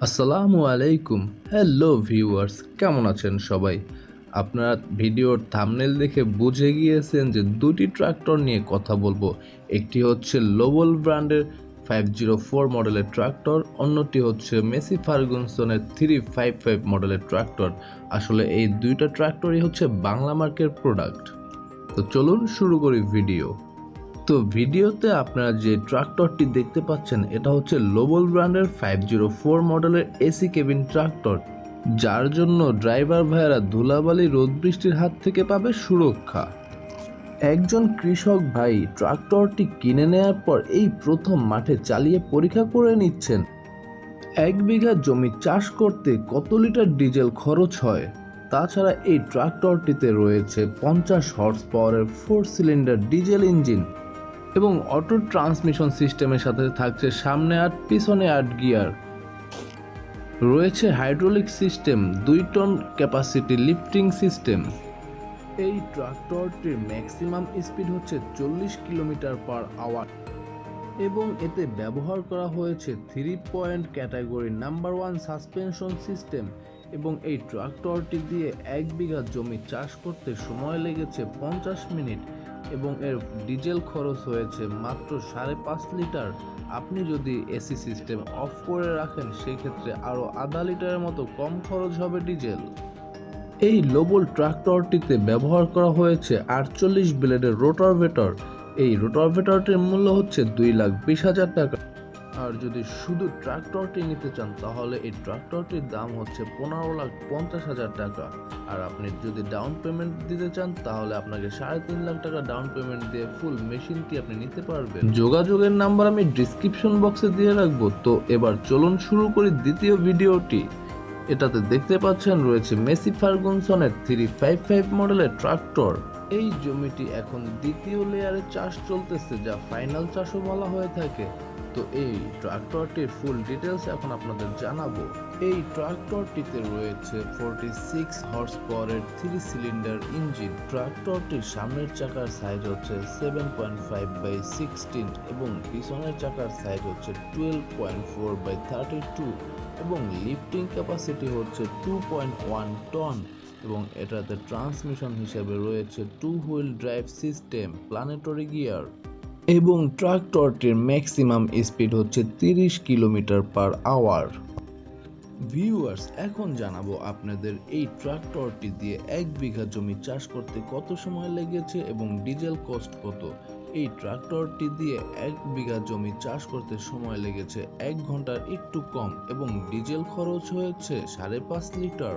আসসালামু আলাইকুম। Hello viewers কেমন আছেন সবাই? আপনারা ভিডিওর থামনেল দেখে বুঝে গিয়েছেন যে দুটি ট্রাক্টর নিয়ে কথা বলব। একটি হচ্ছে লোবল ব্র্যান্ডের ফাইভ জিরো ফোর মডেলের ট্রাক্টর অন্যটি হচ্ছে মেসি ফার্গুনসনের থ্রি ফাইভ ফাইভ মডেলের ট্রাক্টর আসলে এই দুইটা ট্রাক্টরই হচ্ছে বাংলা মার্কের প্রোডাক্ট তো চলুন শুরু করি ভিডিও তো ভিডিওতে আপনারা যে ট্রাক্টরটি দেখতে পাচ্ছেন, এটা হচ্ছে লোবল ব্র্যান্ডের ফাইভ জিরো ফোর মডেলের এসি কেবিন ট্রাক্টর, যার জন্য ড্রাইভার ভাইয়েরা ধুলাবালি রোদ বৃষ্টির হাত থেকে পাবে সুরক্ষা। একজন কৃষক ভাই ট্রাক্টরটি কিনে নেওয়ার পর এই প্রথম মাঠে চালিয়ে পরীক্ষা করে নিচ্ছেন। এক বিঘা জমি চাষ করতে কত লিটার ডিজেল খরচ হয়? তাছাড়া এই ট্রাক্টরটিতে রয়েছে পঞ্চাশ হর্স পাওয়ারের ফোর সিলিন্ডার ডিজেল ইঞ্জিন। এবং অটো ট্রান্সমিশন সিস্টেমের সাথে থাকছে সামনে আট পিছনে আট গিয়ার। রয়েছে হাইড্রোলিক সিস্টেম, দুই টন ক্যাপাসিটি লিফটিং সিস্টেম। এই ট্রাক্টরটির ম্যাক্সিমাম স্পিড হচ্ছে চল্লিশ কিলোমিটার পার আওয়ার এবং এতে ব্যবহার করা হয়েছে three point category number one suspension system এবং এই ট্রাক্টরটি দিয়ে এক বিঘা জমি চাষ করতে সময় লেগেছে পঞ্চাশ মিনিট। এবং এর ডিজেল খরচ হয়েছে মাত্র সাড়ে পাঁচ লিটার। আপনি যদি এসি সিস্টেম অফ করে রাখেন, সেক্ষেত্রে আরও আধা লিটারের মতো কম খরচ হবে ডিজেল। এই লোবল ট্রাক্টরটিতে ব্যবহার করা হয়েছে আটচল্লিশ ব্লেডের রোটারভেটর। এই রোটারভেটরটির মূল্য হচ্ছে দুই লাখ বিশ হাজার টাকা। আর যদি শুধু ট্রাক্টরটি নিতে চান, তাহলে এই ট্রাক্টরটির দাম হচ্ছে পনেরো লাখ পঞ্চাশ হাজার টাকা। আর আপনি যদি ডাউন পেমেন্ট দিতে চান, তাহলে আপনাকে সাড়ে তিন লাখ টাকা ডাউন পেমেন্ট দিয়ে ফুল মেশিনটি আপনি নিতে পারবেন। যোগাযোগের নাম্বার আমি ডিসক্রিপশন বক্সে দিয়ে রাখব। তো এবার চলুন শুরু করি দ্বিতীয় ভিডিওটি। এটাতে দেখতে পাচ্ছেন, রয়েছে মেসি ফার্গুনসনের থ্রি ফাইভ ফাইভ মডেলের ট্রাক্টর এই জমিটি এখন দ্বিতীয় লেয়ারে চাষ চলতেছে, যা ফাইনাল চাষও বলা হয়ে থাকে। তো এই ট্রাক্টরটির ফুল ডিটেলস এখন আপনাদের জানাব। এই ট্রাক্টরটিতে রয়েছে ফোরটি সিক্স হর্স পাওয়ারের থ্রি সিলিন্ডার ইঞ্জিন ট্রাক্টরটির সামনের চাকার সাইজ হচ্ছে seven point five by sixteen এবং পিছনের চাকার সাইজ হচ্ছে twelve point four by thirty two এবং লিফটিং ক্যাপাসিটি হচ্ছে টু পয়েন্ট ওয়ান টন এবং এটাতে ট্রান্সমিশন হিসেবে রয়েছে two wheel drive system planetary gear এবং ট্রাক্টরটির ম্যাক্সিমাম স্পিড হচ্ছে তিরিশ কিলোমিটার পার আওয়ার। ভিউয়ার্স, এখন জানাব আপনাদের এই ট্রাক্টরটি দিয়ে এক বিঘা জমি চাষ করতে কত সময় লেগেছে এবং ডিজেল কস্ট কত? এই ট্রাক্টরটি দিয়ে এক বিঘা জমি চাষ করতে সময় লেগেছে এক ঘণ্টার একটু কম এবং ডিজেল খরচ হয়েছে সাড়ে পাঁচ লিটার।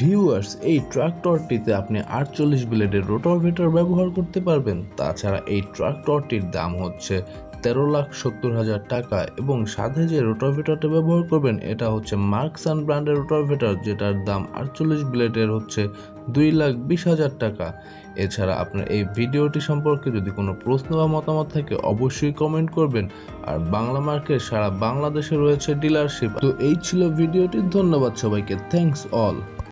ভিউয়ার্স এই ট্রাক্টরটিতে আপনি আটচল্লিশ ব্লেডের রোটারভেটর ব্যবহার করতে পারবেন। তাছাড়া এই ট্রাক্টরটির দাম হচ্ছে তেরো লাখ সত্তর হাজার টাকা এবং সাথে যে রোটারভেটরটা ব্যবহার করবেন, এটা হচ্ছে মার্কসান ব্র্যান্ডের রোটারভেটর যেটার দাম আটচল্লিশ ব্লেডের হচ্ছে দুই লাখ বিশ হাজার টাকা। এছাড়া আপনার এই ভিডিওটি সম্পর্কে যদি কোনো প্রশ্ন বা মতামত থাকে, অবশ্যই কমেন্ট করবেন। আর বাংলা মার্কেট সারা বাংলাদেশে রয়েছে ডিলারশিপ তো এই ছিল ভিডিওটি, ধন্যবাদ সবাইকে। Thanks all